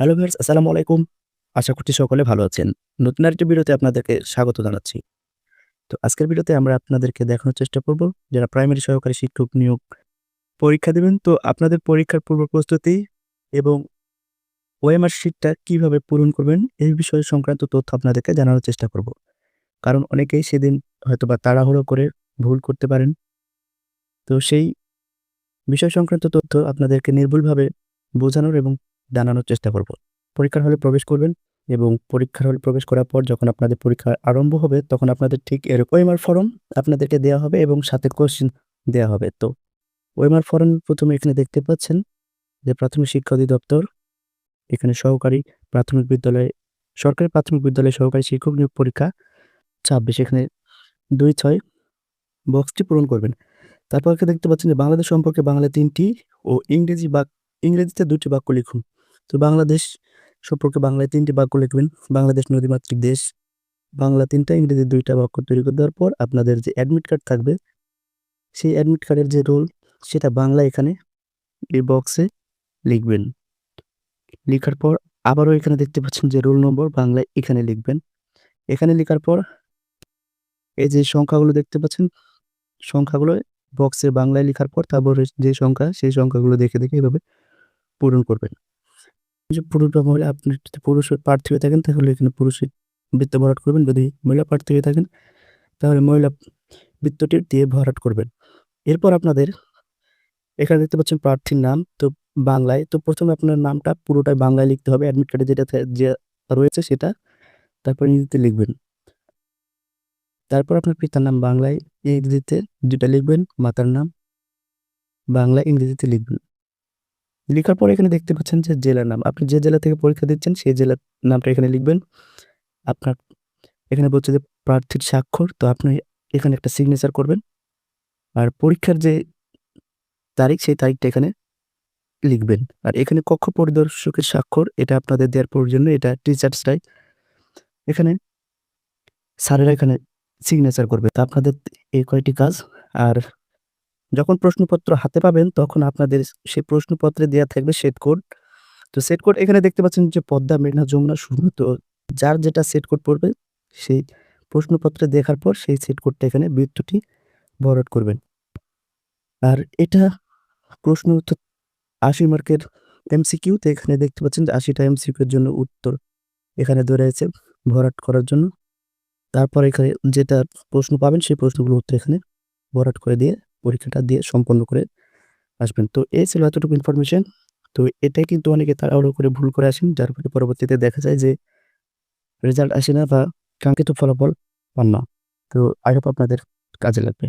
Hello viewers আসসালামু আলাইকুম। আশা করছি সকলে ভালো আছেন। নতুন আরেকটি ভিডিওতে আপনাদেরকে স্বাগত জানাচ্ছি। তো আজকের ভিডিওতে আমরা আপনাদেরকে দেখানোর চেষ্টা করব, যারা প্রাইমারি সহকারী শিক্ষক নিয়োগ পরীক্ষা দেবেন তো আপনাদের পরীক্ষার পূর্ব প্রস্তুতি এবং ওএমআর শিটটা কীভাবে পূরণ করবেন, এই বিষয়ে সংক্রান্ত তথ্য আপনাদেরকে জানানোর চেষ্টা করব। কারণ অনেকেই সেদিন হয়তোবা তাড়াহুড়ো করে ভুল করতে পারেন। তো সেই বিষয় সংক্রান্ত তথ্য আপনাদেরকে নির্ভুলভাবে বোঝানোর এবং জানানোর চেষ্টা করব। পরীক্ষার হলে প্রবেশ করবেন এবং পরীক্ষার হলে প্রবেশ করার পর যখন আপনাদের পরীক্ষা আরম্ভ হবে, তখন আপনাদের ঠিক এরকম ওএমআর ফর্ম আপনাদেরকে দেওয়া হবে এবং সাথে কোশ্চেন দেওয়া হবে। তো ওয়েমার ফর্ম প্রথমে এখানে দেখতে পাচ্ছেন যে প্রাথমিক শিক্ষা অধিদপ্তর, এখানে সহকারী প্রাথমিক বিদ্যালয়ে, সরকারি প্রাথমিক বিদ্যালয়ে সহকারী শিক্ষক নিয়োগ পরীক্ষা ছাব্বিশ, এখানে দুই, ছয় বক্সটি পূরণ করবেন। তারপর দেখতে পাচ্ছেন যে বাংলাদেশ সম্পর্কে বাংলা তিনটি ও ইংরেজি বাক, ইংরেজিতে দুটি বাক্য লিখুন। তো বাংলাদেশ সম্পর্কে বাংলায় তিনটি বাক্য লিখবেন। বাংলাদেশ নদীমাতৃক দেশ। বাংলা তিনটা ইংরেজি দুইটা বাক্য তৈরি করে দেওয়ার পর আপনাদের যে অ্যাডমিট কার্ড থাকবে সেই অ্যাডমিট কার্ডের যে রোল সেটা বাংলা এখানে এই বক্সে লিখবেন। লিখার পর আবারও এখানে দেখতে পাচ্ছেন যে রোল নম্বর বাংলায় এখানে লিখবেন। এখানে লিখার পর এই যে সংখ্যাগুলো দেখতে পাচ্ছেন সংখ্যাগুলো বক্সে বাংলায় লিখার পর তারপর যে সংখ্যা সেই সংখ্যাগুলো দেখে, দেখে এভাবে পূরণ করবেন। যে পুরুষ বা মহিলা আপনি যদি পুরুষ প্রার্থী হয়ে থাকেন, তাহলে এখানে পুরুষের বৃত্ত ভরাট করবেন। যদি মহিলা প্রার্থী হয়ে থাকেন, তাহলে মহিলা বৃত্তটি দিয়ে ভরাট করবেন। এরপর আপনাদের এখানে দেখতে পাচ্ছেন প্রার্থীর নাম তো বাংলায়, তো প্রথমে আপনার নামটা পুরোটাই বাংলায় লিখতে হবে অ্যাডমিট কার্ডে যেটা যে রয়েছে সেটা তারপর ইংরেজিতে লিখবেন। তারপর আপনার পিতার নাম বাংলায়, ইংরেজিতে দুটা লিখবেন, মাতার নাম বাংলা ইংরেজিতে লিখবেন। লিখার পর এখানে দেখতে পাচ্ছেন যে জেলার নাম আপনি যে জেলা থেকে পরীক্ষা দিচ্ছেন, সেই জেলার নামটা এখানে লিখবেন। আপনার এখানে বলছে যে প্রার্থীর স্বাক্ষর তো আপনি এখানে একটা সিগনেচার করবেন। আর পরীক্ষার যে তারিখ, সেই তারিখটা এখানে লিখবেন। আর এখানে কক্ষ পরিদর্শকের স্বাক্ষর, এটা আপনাদের দেওয়ার প্রয়োজন, এটা টিচার্সরাই এখানে স্যারেরা এখানে সিগনেচার করবে। তো আপনাদের এই কয়টি কাজ আর যখন প্রশ্নপত্র হাতে পাবেন তখন আপনাদের সেই প্রশ্নপত্রে দেওয়া থাকবে সেট কোড। তো সেট কোড এখানে দেখতে পাচ্ছেন যে পদ্মা, মেঘনা, যমুনা, সুরমা তো যার যেটা সেট কোড পড়বে সেই প্রশ্নপত্রে দেখার পর সেই সেট কোডটা এখানে বৃত্তটি ভরাট করবেন। আর এটা প্রশ্ন উত্তর ৮০ মার্কের এমসিকিউ তো এখানে দেখতে পাচ্ছেন যে ৮০ টা এমসিকিউ জন্য উত্তর এখানে ধরে রয়েছে ভরাট করার জন্য। তারপর এখানে যেটা প্রশ্ন পাবেন সেই প্রশ্নগুলো উত্তর এখানে ভরাট করে দিয়ে পরীক্ষাটা দিয়ে সম্পন্ন করে আসবেন। তো এই ছিল এতটুকু ইনফরমেশন। তো এটাই কিন্তু অনেকে তাড়াহুড়ো করে ভুল করে আসেন, যার ফলে পরবর্তীতে দেখা যায় যে রেজাল্ট আসে না বা কাঙ্ক্ষিত ফলাফল পান না। তো আই হোপ আপনাদের কাজে লাগবে।